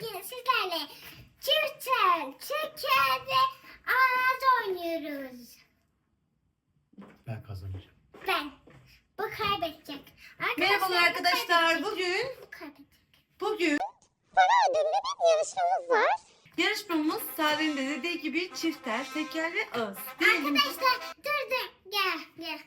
bugün sizlerle çırçın, çeker ve ağız oynuyoruz. Ben kazanacağım. Ben. Bu kaybedecek. Merhabalar bu arkadaşlar. kaybedecek. Bugün Bu kaybedecek. bugün Para ödüllü bir yarışmamız var. yarışmamız Sare'nin de dediği gibi çifter, teker ve ağız. Diyelim ki- Arkadaşlar dur dur gel gel.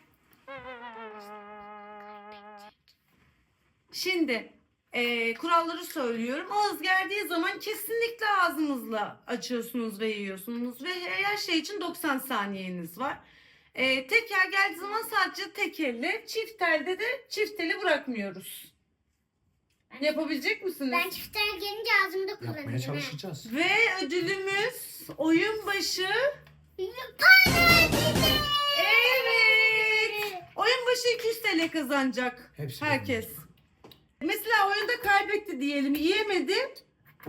Şimdi eee, kuralları söylüyorum. Ağız geldiği zaman kesinlikle ağzınızla açıyorsunuz ve yiyorsunuz. Ve her şey için 90 saniyeniz var. Eee, teker geldiği zaman sadece tekerle, çiftelde de çifteli bırakmıyoruz. Yapabilecek misiniz? Ben çiftler gelince ağzımda kullanacağım. Yapmaya çalışacağız. Ve ödülümüz oyun başı Para. Evet. Oyun başı 200 TL kazanacak Hepsi herkes. Mesela oyunda kaybetti diyelim, yiyemedi.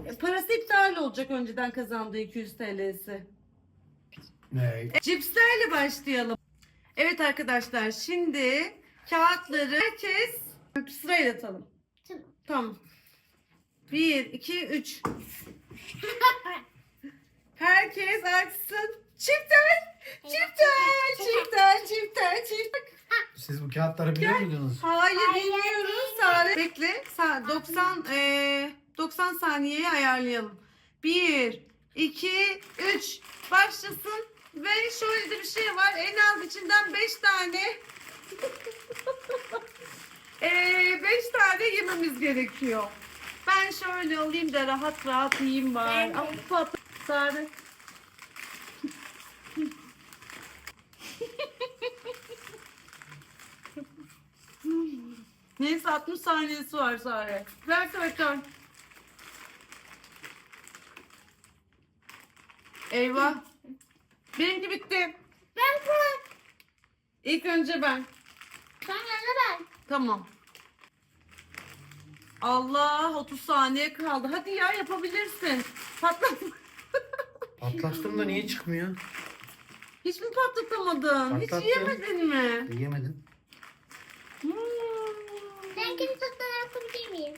E, Parası iptal olacak önceden kazandığı 200 TL'si. Ne? Cipslerle başlayalım. Evet arkadaşlar şimdi kağıtları herkes sırayla atalım. Tamam. Tamam. 1, 2, 3. Herkes açsın. Çifter, çifter, çifter, çifter, çifter. Siz bu kağıtları biliyor muydunuz? Hayır bilmiyoruz. Sare bekle. Sa- 90 eee 90 saniyeye ayarlayalım. 1 2 3 başlasın ve şöyle de bir şey var. En az içinden 5 tane eee 5 tane yememiz gerekiyor. Ben şöyle alayım da rahat rahat yiyeyim bari. Ben de. Ama Sare. Neyse 60 saniyesi var Sare. Ver karton. Eyvah. Benimki bitti. Ben bunu. İlk önce ben. Sonra da ben. Tamam. Allah 30 saniye kaldı. Hadi ya yapabilirsin. Patlat. Patlattım da niye çıkmıyor? Hiç mi patlatamadın? Hiç Patlattım. yemedin mi? Yemedim. Hmm. Ben kendi tuttuğunu yapabilir miyim?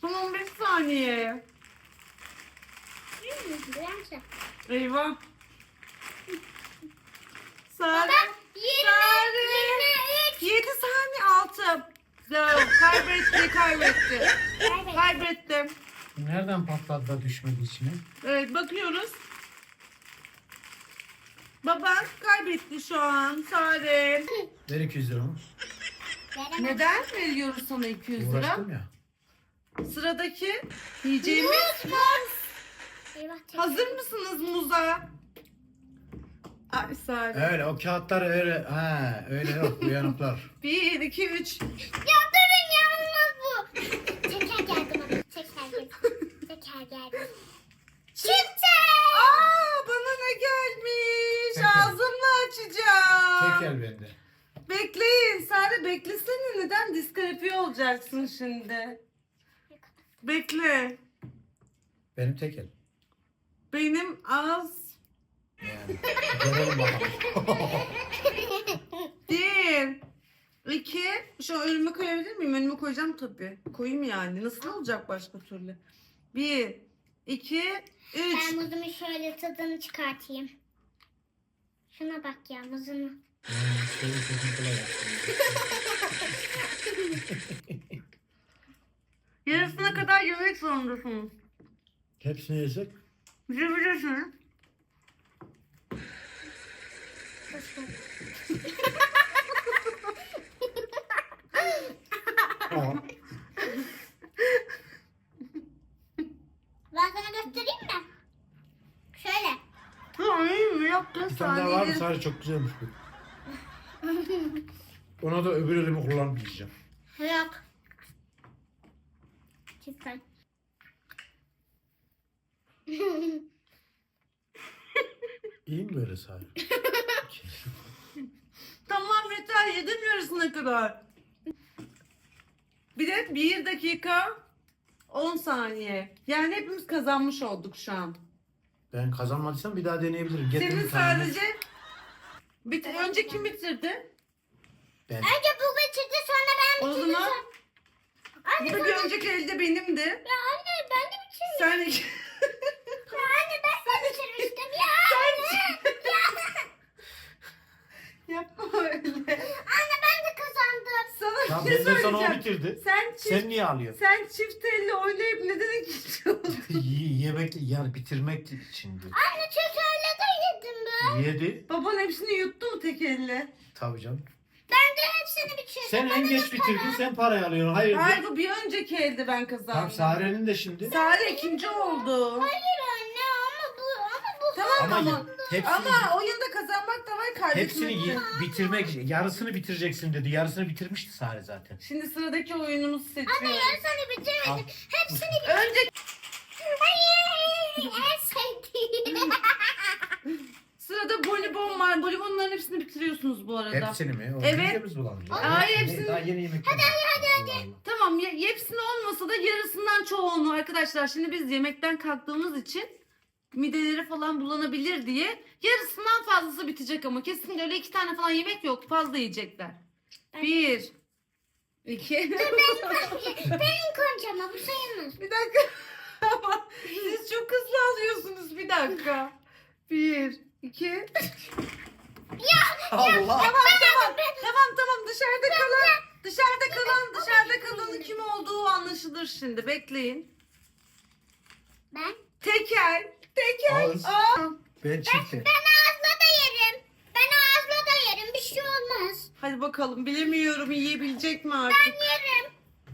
Son 15 saniye. Güzelmiş. Eyvah. Sare. Baba 20, Sare. 23. 7 saniye 6. Güzel. Kaybetti, kaybetti. Kaybettim. Kaybettim. Nereden patladı da düşmedi içine? Evet bakıyoruz. Baban kaybetti şu an Sare. Ver 200 liramı. Neden veriyoruz sana 200 lira? Uğraştım ya. Sıradaki yiyeceğimiz Eyvah. tek- Hazır mısınız muza? Ay Sare. Öyle o kağıtlar öyle ha öyle yok uyanıklar. 1, 2, 3. Ya durun ya olmaz bu. Teker geldi bana. Teker geldi. Teker geldi. Çifte. Aa bana ne gelmiş? Teker. Ağzımla açacağım. Tek el bende. Bekleyin. Sare beklesene. Neden diskalifiye olacaksın şimdi? Bekle. Benim tek el. Benim ağız Yani. Görelim bakalım. bir. iki. Şu önüme koyabilir miyim? Önüme koyacağım tabii. Koyayım yani. Nasıl olacak başka türlü? Bir. iki, Üç. Ben muzumu şöyle tadını çıkartayım. Şuna bak ya muzunu. Yaptım. Yarısına kadar yemek zorundasınız. Hepsini yesek. Yiyebilirsiniz. Tamam. Ben sana göstereyim mi? Şöyle. Ha iyi mi? Yaptın Bir tane daha var mı? Sadece çok güzelmiş bu. Ona da öbür elimi kullanıp yiyeceğim. Yok. Çiftler. İyi mi böyle sahi? Tamam yeter yedim yarısına kadar. Bir de bir dakika 10 saniye. Yani hepimiz kazanmış olduk şu an. Ben kazanmadıysam bir daha deneyebilirim. Getir Senin bir tane. sadece Bit önce kim bitirdi? Ben. Önce bu bitirdi sonra ben O bitirdim. zaman Anne, bu da bir önceki elde benimdi. ya anne ben de Sen Ya anne ben de bitirmiştim ya. ya. yapma öyle. Anne ben de kazandım. Sana Ya bir şey benden sonra o söyleyeceğim. bitirdi. Sen çift, Sen niye alıyorsun? sen çift elle oynayıp neden ikinci oldun? Y- yemek yani bitirmek içindi. Anne ben. Yedi. Baban hepsini yuttu mu tek elle? Tabii canım. Ben de hepsini bitirdim. Sen en geç bitirdin sen parayı alıyorsun. Hayır. Hayır bu bir önceki elde ben kazandım. Tamam Sare'nin de şimdi. Sare ikinci oldu. Hayır anne ama bu ama bu. Tamam Ama ama. hepsini, Ama oyunda kazanmak da var kaybetmek hepsini de bitirmek yarısını bitireceksin dedi. Yarısını bitirmişti Sare zaten. Şimdi sıradaki oyunumuzu Anne seçiyorum. yarısını bitirmedim. Al. Hepsini bitirdim. Önce Hayır. En sevdiğim. sırada bonibon var. Bonibonların hepsini bitiriyorsunuz bu arada. Hepsini mi? O Evet. bulandı. Hayır, Ne- hepsini- Daha yeni yemek Hadi hadi hadi. Tamam ya, hepsini olmasa da yarısından çoğunu arkadaşlar. Şimdi biz yemekten kalktığımız için mideleri falan bulanabilir diye yarısından fazlası bitecek ama kesinlikle öyle iki tane falan yemek yok. Fazla yiyecekler. Bir. iki. Benim koncama bu sayılmaz. bir dakika. Ama siz çok hızlı alıyorsunuz. Bir dakika. Bir. İki. Allah. Tamam tamam. Tamam tamam dışarıda kalan. Dışarıda kalan dışarıda kalanın kim olduğu anlaşılır şimdi. Bekleyin. Ben Teker. Teker. Ağız. Aa. Ben çiftim. ben ağızla da yerim. Ben ağızla da yerim. Bir şey olmaz. Hadi bakalım bilemiyorum yiyebilecek mi artık? Yerim.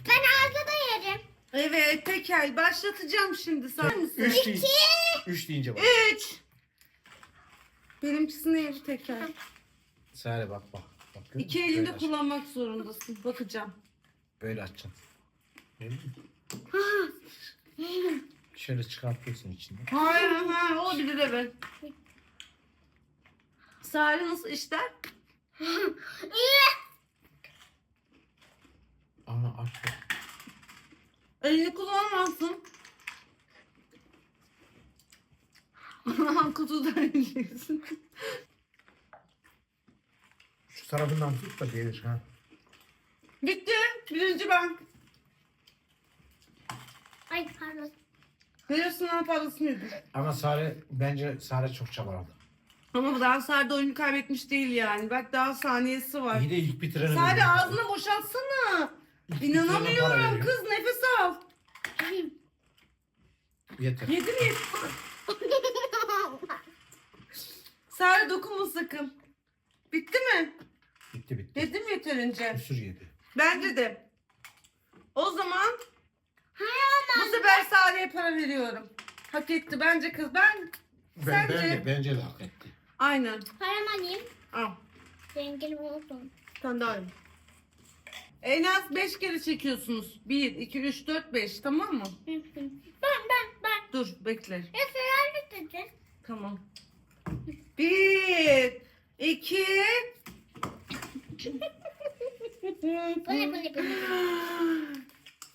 Ben ağızla da yerim. Evet Tekel başlatacağım şimdi sen misin? Üç deyince. Üç deyince bak. Üç. Benimkisi neydi Tekel? Sare bak bak. bak görüyor İki musun? elinde Böyle aç. kullanmak zorundasın. Bakacağım. Böyle açacaksın. Şöyle çıkartıyorsun içinden. Hayır hayır olabilir evet. Sare nasıl işler? İyi. Ama aç. Elini kullanamazsın. Kutudan yiyeceksin. Şu tarafından tut da devir ha. Bitti. Birinci ben. Ay pardon. Yarısından fazlasını yedim. Ama Sare bence Sare çok çabaladı. Ama bu daha Sare de oyunu kaybetmiş değil yani. Bak daha saniyesi var. İyi de ilk bitirene Sare veriyor. ağzını boşaltsana. İlk bitirene para İnanamıyorum kız nefes al. Yeter. Yedi mi? Sare dokunma sakın. Bitti mi? Bitti bitti. Yedim yeterince. Bir sürü yedi. Bence de. O zaman bu sefer Sare'ye para veriyorum. Hak etti bence kız. Ben Ben, Sence? bence, bence de hak etti. aynen. Param alayım. Al. Zengin oldum. Sen de al. En az 5 kere çekiyorsunuz. 1, 2, 3, 4, 5 tamam mı? Ben ben ben. Dur bekle. Ya sen dedin. Tamam. 1, 2, Bu ne bu ne bu ne?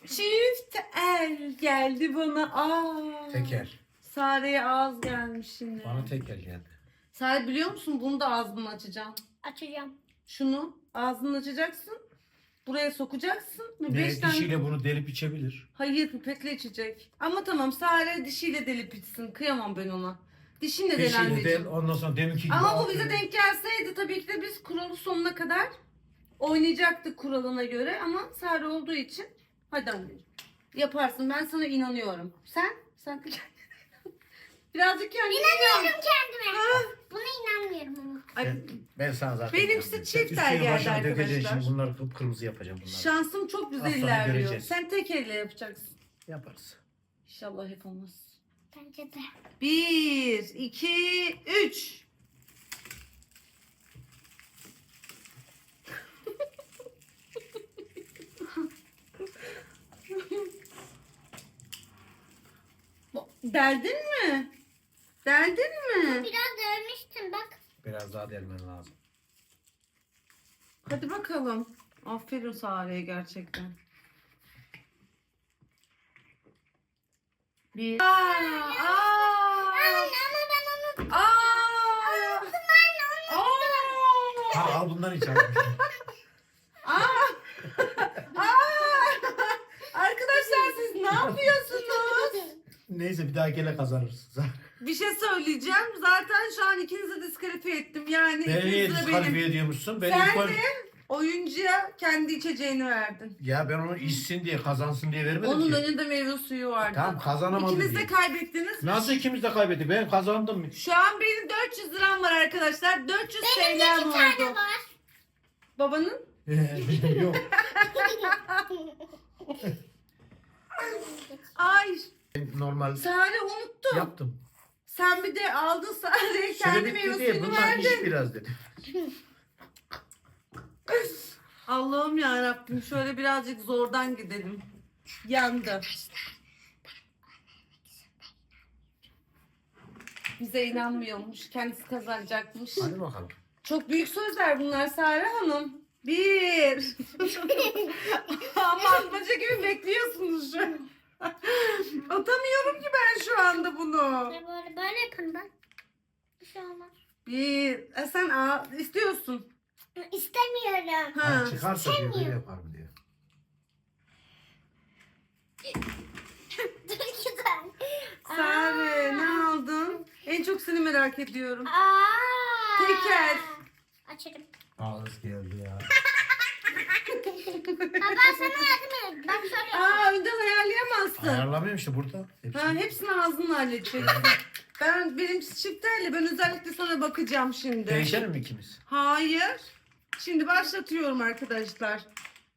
Çift el geldi bana. Aa. Teker. Sare'ye ağız gelmiş yine. Bana teker geldi. Sare biliyor musun? Bunu da ağzını açacaksın. Açacağım. Şunu ağzını açacaksın. Buraya sokacaksın. Ve Ne, beş tane... dişiyle bunu delip içebilir. Hayır pipekle içecek. Ama tamam Sare dişiyle delip içsin. Kıyamam ben ona. Dişinle del Dişiyle anneciğim. del ondan sonra deminki gibi Ama bu bize denk gelseydi tabii ki de biz kuralı sonuna kadar oynayacaktık kuralına göre. Ama Sare olduğu için hadi anneciğim. Yaparsın ben sana inanıyorum. Sen? Sen de Birazcık kendine inan. İnanıyorum kendime. Ha? Buna inanmıyorum ama. Ay, Ben, ben sana zaten Benimkisi inanmıyorum. çift Sen el üstünü geldi başına dökeceksin arkadaşlar. Şimdi bunları kıpkırmızı yapacağım bunları. Şansım çok güzel Az sonra ilerliyor. göreceğiz. Sen tek elle yapacaksın. Yaparız. İnşallah hep olmaz. Bence de. Bir, iki, üç. Deldin mi? Deldin mi? Biraz dövmüştüm bak. Biraz daha delmen lazım. Hadi bakalım. Aferin Sare'ye gerçekten. Bir. Aa, aa, ama ben onu aa, aa. Ha al bundan iç. Aa! Aa! Arkadaşlar siz ne yapıyorsunuz? Neyse bir daha gele kazanırız. Bir şey söyleyeceğim. Zaten şu an ikinizi diskalifiye ettim. Yani Beni ikiniz de diskalifiye benim. ediyormuşsun? Ben Sen ilk de oyuncuya kendi içeceğini verdin. Ya ben onu içsin diye kazansın diye vermedim Onun ki. önünde meyve suyu vardı. Tamam kazanamadı İkiniz diye. de kaybettiniz. Nasıl ikimiz de kaybettik? Ben kazandım. Şu an benim 400 liram var arkadaşlar. 400 Benim de TL'm iki tane oldu. var. Babanın? Yok. Ay Normal Sare unuttum. yaptım. Sen bir de aldın Sare'ye kendi Süre meyve bitti diye suyunu bundan iş verdin. biraz dedi. Allah'ım ya Rabbim şöyle birazcık zordan gidelim. Yandı. Bize inanmıyormuş. Kendisi kazanacakmış. Hadi bakalım. Çok büyük sözler bunlar Sare Hanım. Bir. Ama atmaca gibi bekliyorsunuz şu an. Atamıyorum ki ben şu anda bunu. Ne böyle böyle yapın ben. Bir şey olmaz. Bir. E sen a, istiyorsun. İstemiyorum. Ha. Ha, çıkarsa diyor böyle yaparım diyor. Dur güzel. Sare ne aldın? En çok seni merak ediyorum. Aa. Teker. Açarım. Ağız geldi ya. Ha, ben sana yardım edeyim. Ben şöyle Aa önden ayarlayamazsın. Ayarlamıyorum işte burada. Hepsi. Ha, hepsini ağzınla halledeceksin. ben birincisi çiftlerle ben özellikle sana bakacağım şimdi. Değişelim mi ikimiz? Hayır. Şimdi başlatıyorum arkadaşlar.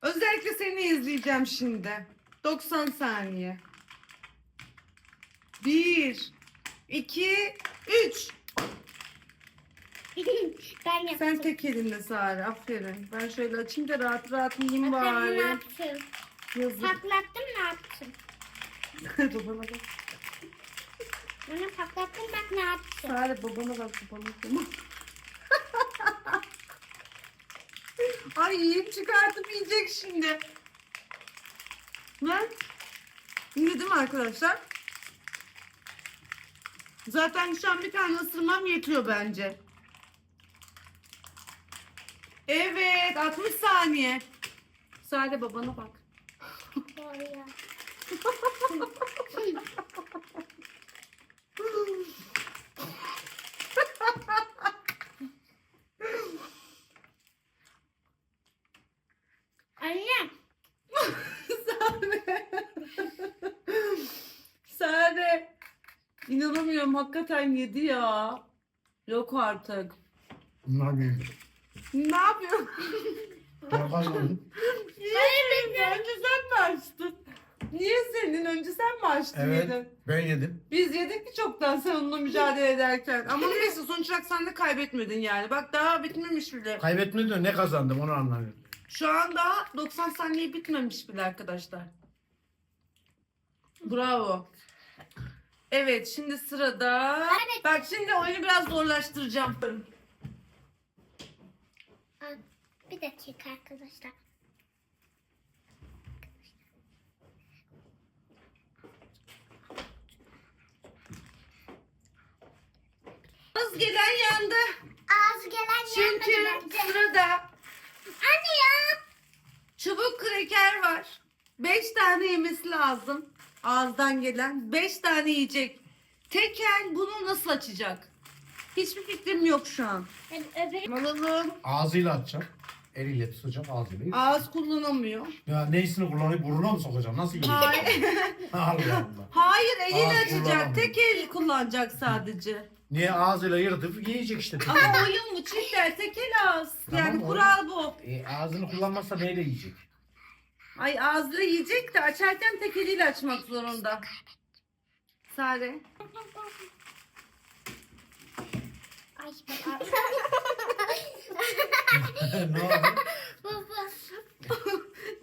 Özellikle seni izleyeceğim şimdi. 90 saniye. 1 2 3 ben yaptım. Sen tek elinle Sare. Aferin. Ben şöyle açayım da rahat rahat yiyeyim Bakalım ne bari. yaptım? Yazık. Patlattım ne yaptım? babana bak. Bunu patlattım bak ne yaptım? Sare babana bak babana bak. Ay çıkartıp yiyecek şimdi. Ben yedim arkadaşlar. Zaten şu an bir tane ısırmam yetiyor bence. Evet 60 saniye. Sare babana bak. Doğru ya. Anne. Sare. Sare. İnanamıyorum hakikaten yedi ya. Yok artık. Bunlar benim. Ne yapıyorsun? Ben kazandım. Niye Önce sen mi açtın? Niye senin? Önce sen mi açtın Evet. yedin? Ben yedim. Biz yedik ki çoktan sen onunla mücadele ederken. Ama neyse sonuç olarak sen de kaybetmedin yani. Bak daha bitmemiş bile. Kaybetmedi de ne kazandım onu anlamıyorum. Şu an daha 90 saniye bitmemiş bile arkadaşlar. Bravo. Evet şimdi sırada. Evet. Bak şimdi oyunu biraz zorlaştıracağım. Aa, Bir dakika arkadaşlar. Az gelen yandı. Ağzı gelen Çünkü yanmadı bence. sırada Anne ya. çubuk kreker var. 5 tane yemesi lazım. Ağızdan gelen 5 tane yiyecek. Tekel bunu nasıl açacak? Hiçbir fikrim yok şu an. Alalım. Ağzıyla atacağım. Eliyle tutacağım ağzıyla. Ağız kullanamıyor. Ya neysini kullanıp burnuna mı sokacağım? Nasıl yiyeceğim? Hayır. Allah Allah. Hayır eliyle Ağız açacak. kullanamıyor. Tek el kullanacak sadece. Niye ağzıyla yırtıp yiyecek işte. Ama oyun bu çiftler tek el ağız. Tamam, Yani oyun. kural bu. E, ağzını kullanmazsa neyle yiyecek? Ay ağzıyla yiyecek de açarken tek eliyle açmak zorunda. Sare. Ay ne oldu? Baba.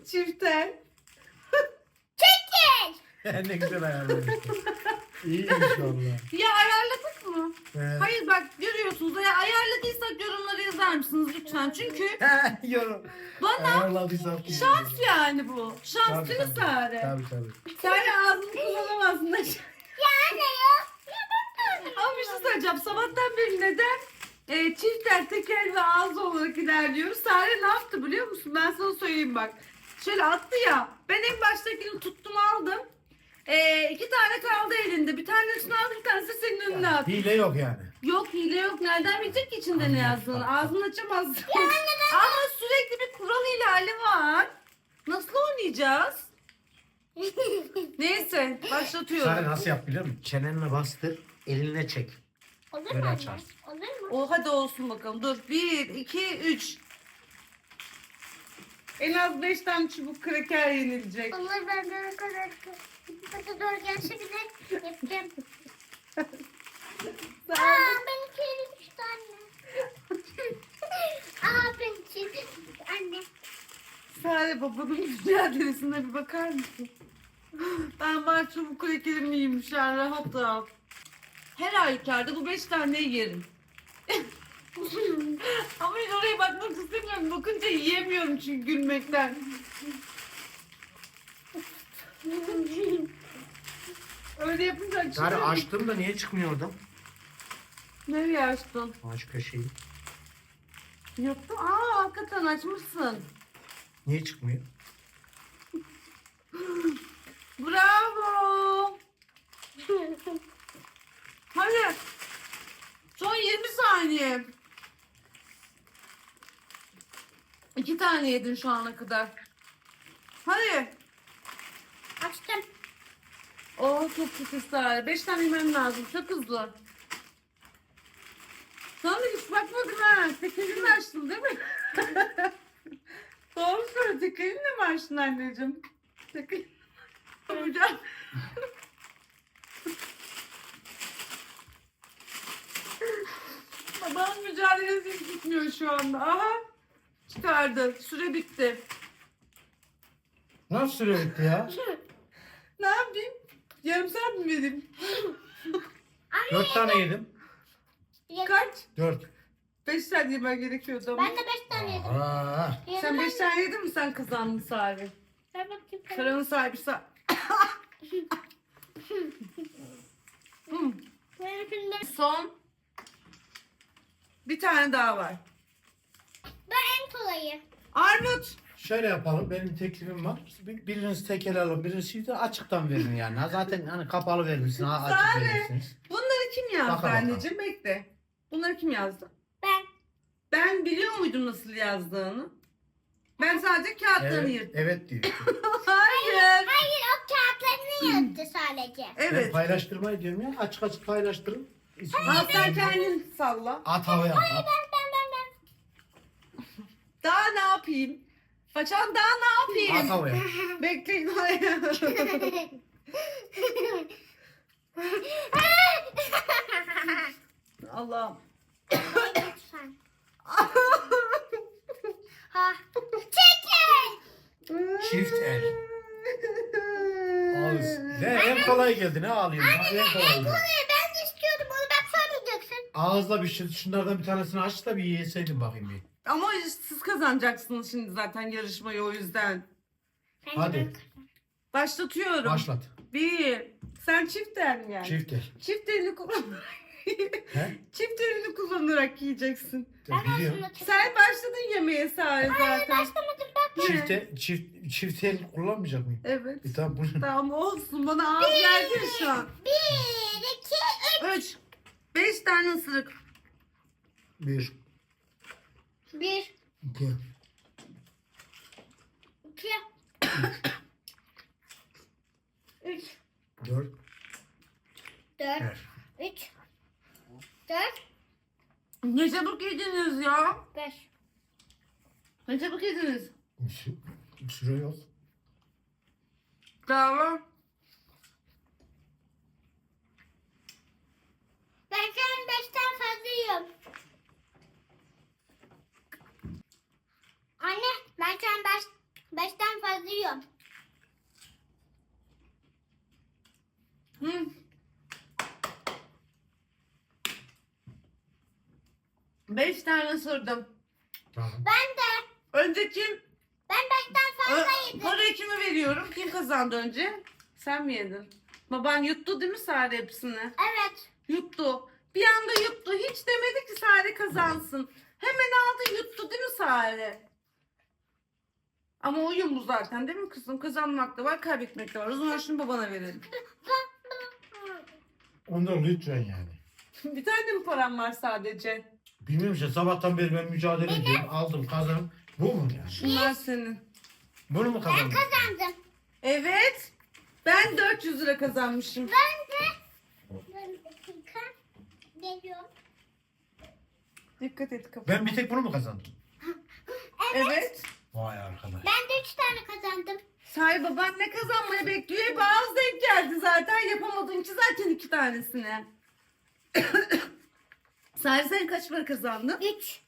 Çiftel. Çekil. ne güzel ayarlamışsın. İyiymiş valla. Ya ayarladık mı? Evet. Hayır bak görüyorsunuz. Ya ayarladıysak yorumlara yazar mısınız lütfen? Çünkü Yorum. bana Ayarladıysa. şans yani bu. Şans Tabii, mi tabii. Sare? Tabii tabii. Sare ağzını kullanamazsın. Ya anne ya. Ama bir şey söyleyeceğim. Sabahtan beri neden e, çiftler, teker ve ağız olarak ilerliyoruz? Sare ne yaptı biliyor musun? Ben sana söyleyeyim bak. Şöyle attı ya. Ben en baştakini tuttum aldım. Ee, iki tane kaldı elinde. Bir tanesini aldı bir tanesi senin önüne at. Hile yok yani. Yok hile yok. Nereden bilecek ki içinde ne yazdığını? Ağzını açamazsın. Ama sürekli bir kural ihlali var. Nasıl oynayacağız? Neyse başlatıyorum. Sare nasıl yap biliyor musun? Çenenle bastır, eline çek. Olur Böyle mu anne? açarsın. Olur mu? O hadi olsun bakalım. Dur. Bir, iki, üç. En az beş tane çubuk kraker yenilecek. Olur ben de o kadar. Hadi doğru gelse bile yapacağım. Aa benimki erimişti anne. Aa benimki anne. Sare babanın mücadelesine bir bakar mısın? Ben krakerimi yiyeyim şu an rahat rahat. Her halükarda bu beş taneyi yerim. Ama hiç oraya bakmak istemiyorum. Bakınca yiyemiyorum çünkü gülmekten. Öyle yapınca Sare açıyorum. açtım da niye çıkmıyor oradan? Nereye açtın? Aç köşeyi. Yoktu. Aa hakikaten açmışsın. Niye çıkmıyor? Bravo. Hadi. Son 20 saniye. İki tane yedin şu ana kadar. Hadi. Açtım. Oh çok kötü Sare. Beş tane yemem lazım. Çok hızlı. Sana hiç bakmadım ha. Tek elinle açtın değil mi? Doğru söyle. Tek elinle mi açtın anneciğim? Tek elinle. Hocam. Babanın mücadelesi hiç bitmiyor şu anda. Aha. Çıkardı. Süre bitti. Nasıl süre bitti ya? Ne yapayım? Yarım saat mi vereyim? Dört tane yedim. Kaç? Dört. Beş tane yemen gerekiyordu ama. Ben de beş tane yedim. Aa, Sen beş tane yedin mi sen kazandın Sari? Ver bakayım. Paranın sahibi sa... Hmm. Benimkinde. Son. Bir tane daha var. Ben en kolayı. Armut. Şöyle yapalım. Benim teklifim var. Bir- Biriniz tekel alın, biriniz de açıktan verin yani. Ha, Zaten hani kapalı vermişsin, ha, açık Sare. verirsiniz. Bunları kim yazdı Bakalım, anneciğim? Bekle. Bunları kim yazdı? Ben. Ben biliyor muydum nasıl yazdığını? Ben sadece kağıtlarını Evet, yırttım. evet diyor. Hayır. Hayır o kağıtlarını yırttı sadece. Ben Evet. paylaştırmayı diyorum ya. Açık açık paylaştırın. Al sen kendin salla. At havaya at. Ben ben ben ben. Daha ne yapayım? Façan daha ne At yapayım? havaya. Bekleyin. Hayır. Allah'ım. Lütfen. Ha. Çekil. Çift el. Ağız. Ne en kolay geldi. Ne ağlıyorsun? Ha, en kolay geldi. Ben de istiyordum onu ben söyleyeceksin. Ağızla bir şey, şunlardan bir tanesini aç da bir yeseydin bakayım bir. Ama siz kazanacaksınız şimdi zaten yarışmayı o yüzden. Bence Hadi. ben- Başlatıyorum. Başlat. Bir. Sen çift el yani. Çift el. Çift elini kullan. He? çift elini kullanarak yiyeceksin. Ben Biliyorum. aslında çok... Sen başladın yemeğe Sare zaten. Başlamadım bak. Çift, el- çift, çift el kullanmayacak mıyım? Evet. E tamam bunu. Tamam olsun bana ağız geldi ya şu an. Bir, iki, üç. Üç. Beş tane ısırık. Bir, Bir, iki, iki, üç, dört, dört, beş. üç, dört, Ne çabuk yediniz ya. beş. Ne çabuk yediniz. Sü- Süre yok. Tamam. Ben an beşten fazla Anne ben şu an beş, beşten fazla yiyorum. Hı. Beş tane. Tamam. Ben de. Önce kim? Ben beşten Ö- fazla yedim. Parayı kime veriyorum? Kim kazandı önce? Sen mi yedin? Baban yuttu değil mi Sare hepsini? Evet. Yuttu. Bir anda yuttu. Hiç demedi ki Sare kazansın. Hemen aldı yuttu değil mi Sare? Ama oyun bu zaten değil mi kızım? Kazanmak da var, kaybetmek de var. O zaman şunu babana verelim. Ondan lütfen yani. bir tane mi param var sadece? Bilmiyorum işte sabahtan beri ben mücadele ediyorum. Aldım kazan. Bu mu yani? Şunlar senin. Bunu mu kazandın? Kazandım. Evet. Ben 400 lira kazanmışım. Ben de. Dur bir dakika. Geliyorum. Dikkat et kapı. Ben bir tek bunu mu kazandım? Evet. Vay arkadaş. Ben de üç tane kazandım. Sahi baban ne kazanmayı bekliyor? Hep ağız denk geldi zaten. Yapamadığın için zaten iki tanesini. Sahi sen kaç para kazandın? Üç.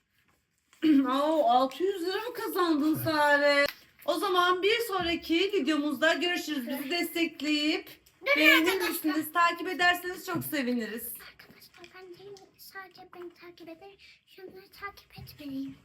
Oo, 600 lira mı kazandın Sare? O zaman bir sonraki videomuzda görüşürüz. Bizi destekleyip beğenirsiniz, takip ederseniz çok seviniriz. Arkadaşlar ben değil sadece beni takip eder. Şunları takip etmeliyim.